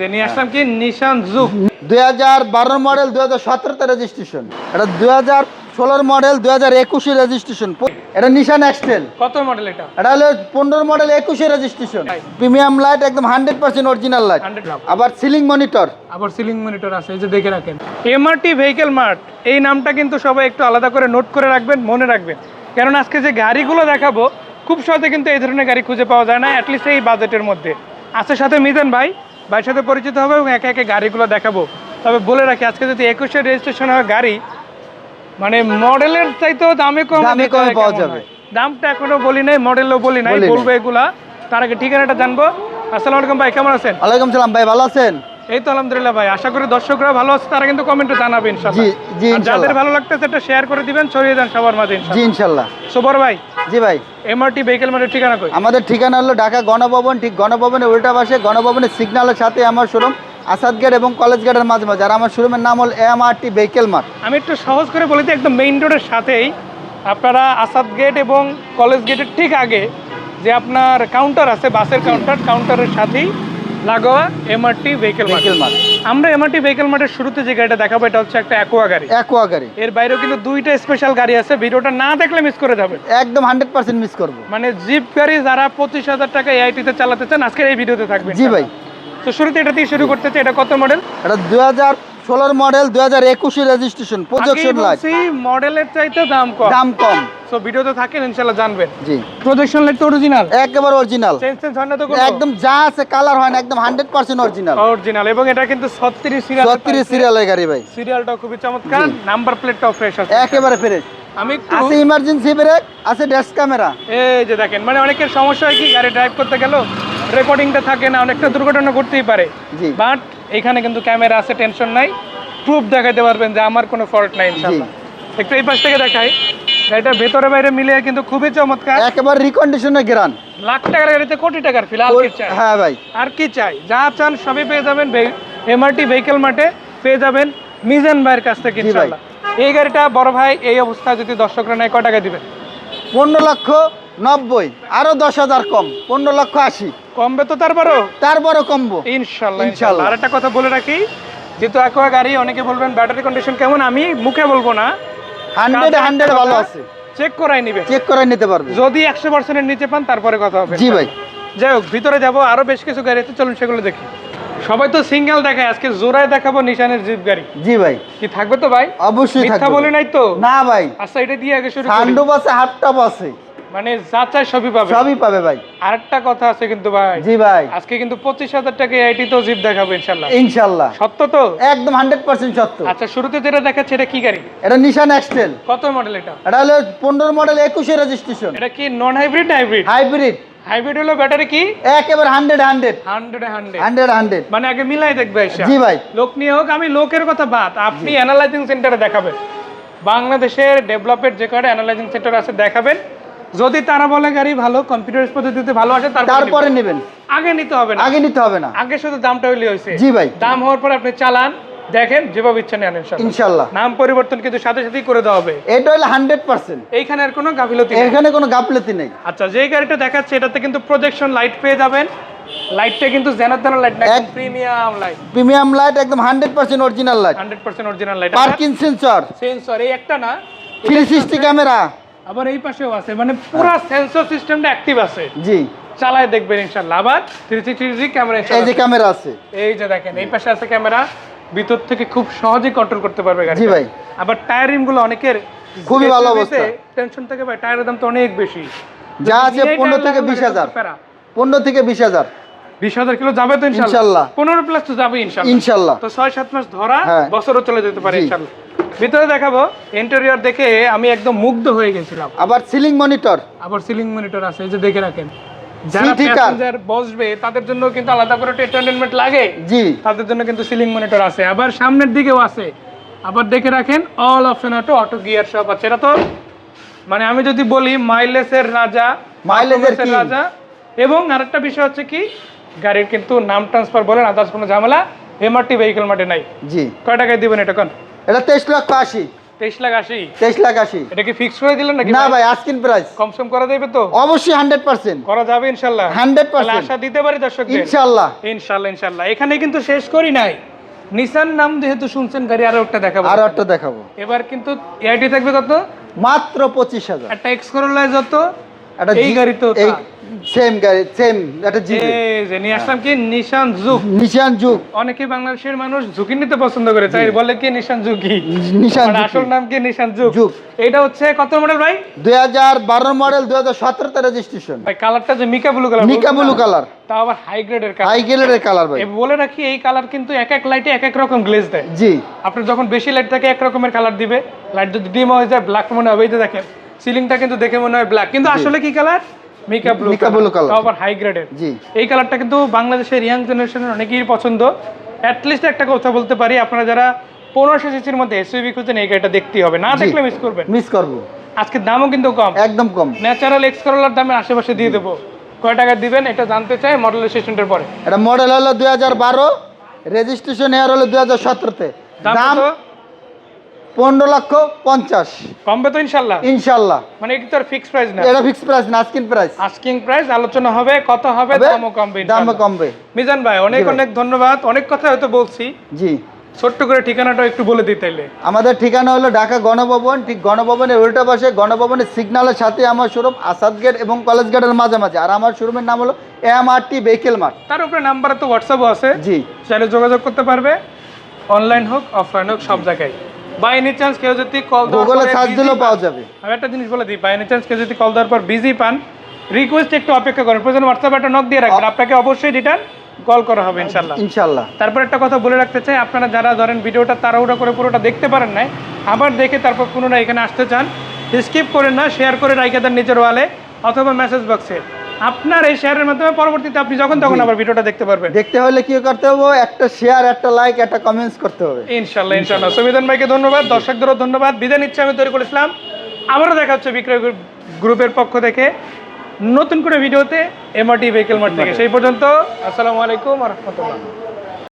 যে নিয়ে আসলাম কি? নিশান জুক দুই হাজার বারো মডেল দুই হাজার সতেরোতে রেজিস্ট্রেশন এটা দুই হাজার ষোলোর মডেল দুই হাজার একুশে রেজিস্ট্রেশন এটা নিশান এক্সটেল কত মডেল এটা? এটা হলো পনেরো মডেল একুশে রেজিস্ট্রেশন প্রিমিয়াম লাইট একদম হান্ড্রেড পার্সেন্ট অরিজিনাল লাইট আবার সিলিং মনিটর আবার সিলিং মনিটর আছে এই যে দেখে রাখেন। এমআরটি ভেহিকেল মার্ট এই নামটা কিন্তু সবাই একটু আলাদা করে নোট করে রাখবেন মনে রাখবেন। কারণ আজকে যে গাড়িগুলো দেখাবো খুব সহজে কিন্তু এই ধরনের গাড়ি খুঁজে পাওয়া যায় না অ্যাটলিস্ট এই বাজেটের মধ্যে। আছে সাথে মিজান ভাই। ভাইয়ের সাথে পরিচিত হবে এবং একে একে গাড়িগুলো দেখাবো। তবে বলে রাখি আজকে যদি একুশে রেজিস্ট্রেশন হয় গাড়ি মানে মডেলের চাইতেও দামে কম দামে কম পাওয়া যাবে। দামটা এখনও বলি নাই মডেলও বলি নাই বলি নাই। বলব এগুলা। তার আগে ঠিকানাটা জানব। আসসালামু আলাইকুম ভাই কেমন আছেন? ওয়ালাইকুম সালাম ভাই ভালো আছেন? এই তো আলহামদুলিল্লাহ ভাই আশা করি দর্শকরা ভালো আছে তারা কিন্তু কমেন্টে জানাবে ইনশাআল্লাহ। জি, জি, যাদের ভালো লাগতেছে এটা শেয়ার করে দিবেন ছড়িয়ে দেন সবার মাঝে জি ইনশাআল্লাহ। ইনশাল্লাহ সুবর ভাই জি ভাই। এমআরটি ভেহিকেল মার্টের ঠিকানা কই? আমাদের ঠিকানা হলো ঢাকা গণভবন ঠিক গণভবনের উল্টা পাশে গণভবনের সিগন্যালের সাথে আমার শোরুম আসাদ গেট এবং কলেজ গেটের মাঝে মাঝে। আর আমার শোরুমের নাম হল M R T vehicle mart আমি একটু সহজ করে বলি দিই, একদম মেইন রোডের সাথেই আপনারা আসাদ গেট এবং কলেজ গেটের ঠিক আগে যে আপনার কাউন্টার আছে বাসের কাউন্টার কাউন্টারের সাথেই লাগোয়া MRT vehicle vehicle mart mart আমরা এমআরটি ভেহিকেল মার্টের শুরুতে যে গাড়িটা দেখাবো এটা হচ্ছে একটা অ্যাকোয়া গাড়ি। অ্যাকোয়া গাড়ি। এর বাইরেও কিন্তু দুইটা স্পেশাল গাড়ি আছে। ভিডিওটা না দেখলে মিস করে যাবেন। একদম হান্ড্রেড পার্সেন্ট মিস করব। মানে জিপ গাড়ি যারা পঁচিশ হাজার টাকা এআইটিতে চালাতে চান আজকের এই ভিডিওতে থাকবে। জি ভাই। তো শুরুতে এটা দিয়ে শুরু করতেছে এটা কত মডেল এটা দুই হাজার ষোলোর মডেল দুই হাজার একুশে রেজিস্ট্রেশন প্রজেকশন লাইট মডেলের চাইতে দাম কম। দাম কম। তো ভিডিওতে থাকেন ইনশাআল্লাহ জানবেন। জি। প্রজেকশন লাইট অরিজিনাল একেবারে অরিজিনাল চেঞ্জ চেঞ্জ হয় না তো একদম যা আছে কালার হয় না একদম হান্ড্রেড পার্সেন্ট অরিজিনাল অরিজিনাল এবং এটা কিন্তু 36 সিরিয়াল সিরিয়ালের গাড়ি ভাই। সিরিয়ালটাও খুবই চমৎকার নাম্বার প্লেটটাও ফ্রেশ আছে। একেবারে ফ্রেশ আমি আছে ইমার্জেন্সি ব্রেক আছে ড্যাশ ক্যামেরা এই যে দেখেন মানে অনেকের সমস্যা হয় কি গাড়ি ড্রাইভ করতে গেল রেকর্ডিংটা থাকে না অনেকটা দুর্ঘটনা ঘটতেই পারে। জি। বাট এখানে কিন্তু ক্যামেরা আছে টেনশন নাই। প্রুফ দেখাতে পারবেন যে আমার কোনো ফল্ট নাই ইনশাআল্লাহ। একটু এই পাশ থেকে দেখাই। গাড়িটার ভেতরে বাইরে মিলে কিন্তু খুবই চমৎকার। একেবারে রিকন্ডিশনে গ্রান। লাখ টাকার গাড়িতে কোটি টাকার ফিল আর কি চাই? হ্যাঁ ভাই। আর কি চাই? যা চান সবই পেয়ে যাবেন এমআরটি ভেহিকেল মার্টে পেয়ে যাবেন মিজান ভাইয়ের কাছ থেকে। ইনশাআল্লাহ। এই গাড়িটা বড় ভাই এই অবস্থায় যদি দর্শকরা নেয় কয় টাকা দিবেন? পনেরো লক্ষ নব্বই আরও দশ হাজার কম পনেরো লক্ষ আশি। কমবে তো তারপরও? তারপরও কমবো। ইনশাল্লাহ আর একটা কথা বলে রাখি যেহেতু অ্যাকোয়া গাড়ি অনেকে বলবেন ব্যাটারি কন্ডিশন কেমন আমি মুখে বলব না। হান্ড্রেড হান্ড্রেড ভালো আছে। চেক করাই নিবে। চেক করে নিতে পারবে। যদি একশো পার্সেন্টের নিচে পান তারপরে কথা হবে। জি ভাই। যাই হোক ভিতরে যাব আরও বেশ কিছু গাড়ি আছে চলুন সেগুলো দেখি। সবাই তো সিঙ্গেল দেখায় আজকে জোড়ায় দেখাবো নিশানের জিপ গাড়ি। জি ভাই। কি থাকবে তো ভাই? অবশ্যই মিথ্যা বলি নাই তো? না ভাই। আচ্ছা এটা দিয়ে আগে শুরু করি। সান্ডুপ আছে হাফ টপ আছে। মানে যা চাই সবই পাবে। সবই পাবে ভাই। আরেকটা কথা আছে কিন্তু ভাই। জি ভাই। আজকে কিন্তু পঁচিশ হাজার টাকা আইটি তো জিপ দেখাবো ইনশাল্লাহ। ইনশাল্লাহ। সত্য তো? একদম হান্ড্রেড পার্সেন্ট সত্য। আচ্ছা শুরুতে যেটা দেখাচ্ছে এটা কি গাড়ি? এটা নিশান এক্সটেল কত মডেল এটা? এটা হলো পনেরো মডেল একুশে রেজিস্ট্রেশন এটা কি non hybrid hybrid hybrid hybrid হলো ব্যাটারি কি? একেবারে hundred hundred hundred hundred hundred hundred মানে আগে মিলাই দেখবে জি ভাই। লোক নিয়ে হোক আমি লোকের কথা বাদ। আপনি অ্যানালাইজিং সেন্টারে দেখাবেন। বাংলাদেশের ডেভেলপের যে কটা অ্যানালাইজিং সেন্টার আছে দেখাবেন। যদি তারা বলে গাড়ি ভালো কম্পিউটার পদ্ধতিতে ভালো আসে তারপরে নেবেন। আগে নিতে হবে না। আগে নিতে হবে না। আগে শুধু দামটা হইলে হয়েছে জি ভাই। দাম হওয়ার পর আপনি চালান দেখেন যেভাবে ইচ্ছা নেন ইনশাআল্লাহ। ইনশাল্লাহ নাম পরিবর্তন কিন্তু সাথে সাথেই করে দেওয়া হবে। এটা হলো হান্ড্রেড পার্সেন্ট এইখানে আর কোনো গাফিলতি নেই। এখানে কোনো গাফিলতি নেই। আচ্ছা যে গাড়িটা দেখাচ্ছে এটাতে কিন্তু প্রজেকশন লাইট পেয়ে যাবেন। লাইটটা কিন্তু জেনার জেনার লাইট না প্রিমিয়াম লাইট প্রিমিয়াম লাইট একদম hundred percent original light hundred percent original light parking sensor sensor এই একটা না। থ্রি সিক্সটি ক্যামেরা আবার এই পাশেও আছে মানে পুরো সেন্সর সিস্টেমটা অ্যাক্টিভ আছে। জি। চালায় দেখবেন ইনশাআল্লাহ। আবার থ্রি সিক্সটি ডিগ্রি ক্যামেরা এই যে ক্যামেরা আছে। এই যে দেখেন এই পাশে আছে ক্যামেরা ভিতর থেকে খুব সহজেই কন্ট্রোল করতে পারবে গাড়ি জি ভাই। আবার টায়ার রিমগুলো অনেকের খুবই ভালো অবস্থা। টেনশন থাকে ভাই টায়ারের দাম তো অনেক বেশি। যা আছে পনেরো থেকে বিশ হাজার। পনেরো থেকে বিশ হাজার। বিশ হাজার কিলো যাবে তো। ইনশাল্লাহ পনেরো প্লাস তো যাবে ইনশাল্লাহ ইনশাল্লাহ তো ছয় সাত মাস ধরা হ্যাঁ। বছরও চলে যেতে পারে জি। ভিতরে দেখাবো ইন্টেরিয়র দেখে আমি একদম মুগ্ধ হয়ে গেছিলাম। আবার সিলিং মনিটর আবার সিলিং মনিটর আছে এই যে দেখে রাখেন। যারা প্যাসেঞ্জার বসবে তাদের জন্য কিন্তু আলাদা করে এন্টারটেনমেন্ট লাগে। জি। তাদের জন্য কিন্তু সিলিং মনিটর আছে। আবার সামনের দিকেও আছে। আবার দেখে রাখেন all option auto auto gear সব আছে। এটা তো মানে আমি যদি বলি মাইলেজের রাজা মাইলেজের রাজা। এবং আরেকটা বিষয় হচ্ছে কি গাড়ির কিন্তু নাম ট্রান্সফার বলেন আদার্স কোনো ঝামেলা এমআরটি ভেহিকেল মাঠে নাই। জি। কয় টাকায় দিবেন এটা কোন? এটা তেইশ লক্ষ আশি। তেইশ লাখ আশি? তেইশ লাখ আশি। এটা কি ফিক্স করে দিলেন নাকি না ভাই? আস্কিন প্রাইস কমসম করা দেবে তো? অবশ্যই হান্ড্রেড পার্সেন্ট করা যাবে ইনশাল্লাহ। হান্ড্রেড পার্সেন্ট আশা দিতে পারি দর্শকদের। ইনশাল্লাহ। ইনশাল্লাহ ইনশাল্লাহ। এখানে কিন্তু শেষ করি নাই। নিসান নাম যেহেতু শুনছেন গাড়ি আরও একটা দেখাবো। আরও একটা দেখাবো। এবার কিন্তু এআইটি থাকবে কত? মাত্র পঁচিশ হাজার। একটা এক্স করোলায় যত? একটা এই গাড়ি তো সেম গাড়ি সেম একটা জিপে। নিয়ে আসলাম কি? নিশান জুক নিশান যুগ অনেকে বাংলাদেশের মানুষ ঝুঁকি নিতে পছন্দ করে তাই বলে কি নিশান ঝুঁকি নিশান আসল নাম কি নিশান জুক জুক। এটা হচ্ছে কত মডেল ভাই? দুই হাজার বারো মডেল দুই হাজার রেজিস্ট্রেশন ভাই কালারটা যে mica blue colour blue colour তা আবার হাই গ্রেডের কালার হাই গেলের কালার ভাই। বলে রাখি এই কালার কিন্তু এক এক লাইটে এক এক রকম গ্লেজ দেয়। জি। আপনার যখন বেশি লাইট থাকে এক রকমের কালার দিবে। লাইট যদি ডিম হয়ে যায় ব্ল্যাক মনে হবে। এই দেখেন সিলিংটা কিন্তু দেখে মনে হয় ব্ল্যাক কিন্তু আসলে কি colour mica blue mica blue color। আবার হাই গ্রেডের জি। এই কালারটা কিন্তু বাংলাদেশের ইয়াং জেনারেশনের অনেকেই পছন্দ। অ্যাটলিস্ট একটা কথা বলতে পারি আপনারা যারা পনেরোশো সিসির মধ্যে খুঁজছেন এই গাড়িটা দেখতেই হবে। না দেখলে মিস করবেন। মিস করব। আজকে দামও কিন্তু কম। একদম কম। ন্যাচারাল এক্স করোলার দামে আশেপাশে দিয়ে দেবো। কয় টাকা দিবেন এটা জানতে চাই মডেল স্টেশনের পরে। এটা মডেল হলো দুই হাজার বারো রেজিস্ট্রেশন এয়ার হলো দুই হাজার সতেরোতে। দাম? পনেরো লক্ষ পঞ্চাশ। কমবে তো ইনশাল্লাহ? ইনশাল্লাহ। মানে এটা তো আর ফিক্স প্রাইস না? এটা ফিক্স প্রাইস না আস্কিন প্রাইস আস্কিং প্রাইস আলোচনা হবে কত হবে দামও কমবে দামও কমবে। মিজান ভাই অনেক অনেক ধন্যবাদ। অনেক কথা হয়তো বলছি। জি। ছোট্ট করে ঠিকানাটা একটু বলে দিই তাইলে। আমাদের ঠিকানা হলো ঢাকা গণভবন। ঠিক গণভবনের উল্টা পাশে গণভবনের সিগন্যালের সাথে আমার শোরুম আসাদ গেট এবং কলেজ গেটের মাঝামাঝি। আর আমার শোরুমের নাম হলো M R T vehicle mart. তার উপরে নাম্বার তো হোয়াটসঅ্যাপও আছে। জি। চাইলে যোগাযোগ করতে পারবে। অনলাইন হোক অফলাইন হোক সব জায়গায়। বাই এনি চান্স কেউ যদি কল গুগলে সার্চ দিলেও পাওয়া যাবে। আমি একটা জিনিস বলে দিই বাই এনি চান্স কেউ যদি কল দেওয়ার পর বিজি পান রিকোয়েস্ট একটু অপেক্ষা করেন। প্রয়োজন হোয়াটসঅ্যাপে একটা নক দিয়ে রাখবেন। আপনাকে অবশ্যই রিটার্ন কল করা হবে ইনশাল্লাহ ইনশাল্লাহ তারপর একটা কথা বলে রাখতে চাই আপনারা যারা ধরেন ভিডিওটা তাড়াহুড়া করে পুরোটা দেখতে পারেন নাই আবার দেখে তারপর পুনরায় এখানে আসতে চান স্কিপ করেন না শেয়ার করে রাইকে দেন নিচের ওয়ালে অথবা মেসেজ বক্সে আপনার এই শেয়ারের মাধ্যমে পরবর্তীতে আপনি যখন তখন আবার ভিডিওটা দেখতে পারবেন। দেখতে হলে কি করতে হবে? একটা শেয়ার একটা লাইক একটা কমেন্টস করতে হবে। ইনশাল্লাহ ইনশাল্লাহ। সুবিধান ভাইকে ধন্যবাদ দর্শকদেরও ধন্যবাদ। বিদায় নিচ্ছে আমি তৈরি করেছিলাম। আবারও দেখা হচ্ছে বিক্রয় গ্রুপের পক্ষ থেকে নতুন করে ভিডিওতে এমআরটি ভেহিকেল মার্ট থেকে। সেই পর্যন্ত আসসালামু আলাইকুম রহমতুল্লাহ।